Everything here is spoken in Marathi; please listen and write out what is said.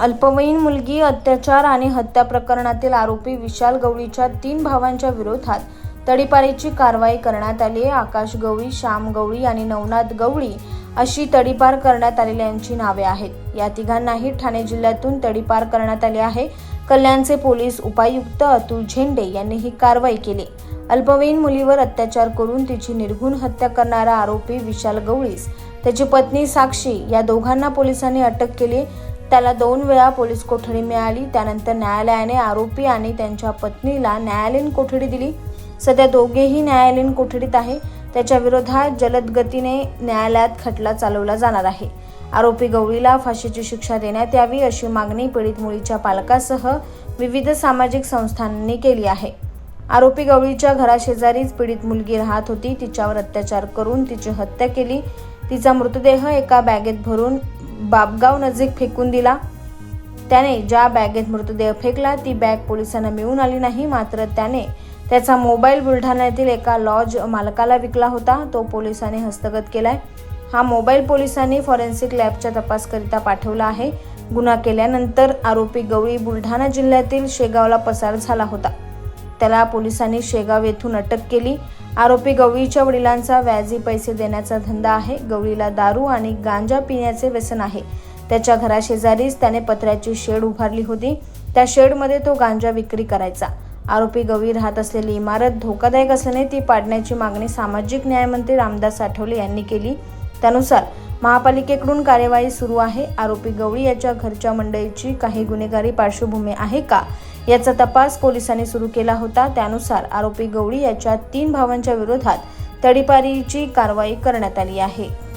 अल्पवयीन मुलगी अत्याचार आणि हत्या प्रकरणातील आरोपी विशाल गवळीच्या तीन भावांच्या विरोधात तडीपारीची कारवाई करण्यात आली आहे. आकाश गवळी श्याम गवळी आणि नवनाथ गवळी अशी तडीपार करण्यात आलेल्यांची नावे आहेत. या तिघांनाही ठाणे जिल्ह्यातून तडीपार करण्यात आले आहे. कल्याणचे पोलीस उपायुक्त अतुल झेंडे यांनी ही कारवाई केली. अल्पवयीन मुलीवर अत्याचार करून तिची निर्घुण हत्या करणारा आरोपी विशाल गवळीस त्याची पत्नी साक्षी या दोघांना पोलिसांनी अटक केली त्याला दोन वेळा पोलीस कोठडी मिळाली. त्यानंतर न्यायालयाने आरोपी आणि त्यांच्या पत्नीला न्यायालयीन कोठडी दिली. सध्या दोघेही न्यायालयीन कोठडीत आहे. त्याच्या विरोधात जलद गतीने न्यायालयात खटला चालवला जाणार आहे. आरोपी गवळीला फाशीची शिक्षा देण्यात यावी अशी मागणी पीडित मुलीच्या पालकासह विविध सामाजिक संस्थांनी केली आहे. आरोपी गवळीच्या घराशेजारीच पीडित मुलगी राहत होती. तिच्यावर अत्याचार करून तिची हत्या केली. तिचा मृतदेह एका बॅगेत भरून बाबगाव नजीक फेकून दिला. त्याने ज्या बॅगेत मृतदेह फेकला ती बॅग पोलिसांना मिळून आली नाही. मात्र त्याने त्याचा मोबाईल बुलढाण्यातील एका लॉज मालकाला विकला होता. तो पोलिसांनी हस्तगत केलाय. हा मोबाईल पोलिसांनी फॉरेन्सिक लॅबच्या तपासकरिता पाठवला आहे. गुन्हा केल्यानंतर आरोपी गवळी बुलढाणा जिल्ह्यातील शेगावला पसार झाला होता. त्याला पोलिसांनी शेगाव येथून अटक केली. आरोपी गवळीच्या वडिलांचा व्याजी पैसे देण्याचा धंदा आहे. गवळीला दारू आणि गांजा पिण्याचे व्यसन आहे. त्याच्या घराशेजारीच त्याने पत्र्याची शेड उभारली होती. त्या शेडमध्ये तो गांजा विक्री करायचा. आरोपी गवळी राहत असलेली इमारत धोकादायक असल्याने ती पाडण्याची मागणी सामाजिक न्यायमंत्री रामदास आठवले यांनी केली. त्यानुसार महापालिकेकडून कार्यवाही सुरू आहे. आरोपी गवळी याच्या घरच्या मंडळीची काही गुन्हेगारी पार्श्वभूमी आहे का? याचा तपास पोलिसांनी सुरू केला होता. त्यानुसार आरोपी गवळी याच्या तीन भावांच्या विरोधात तडीपारीची कारवाई करण्यात आली आहे.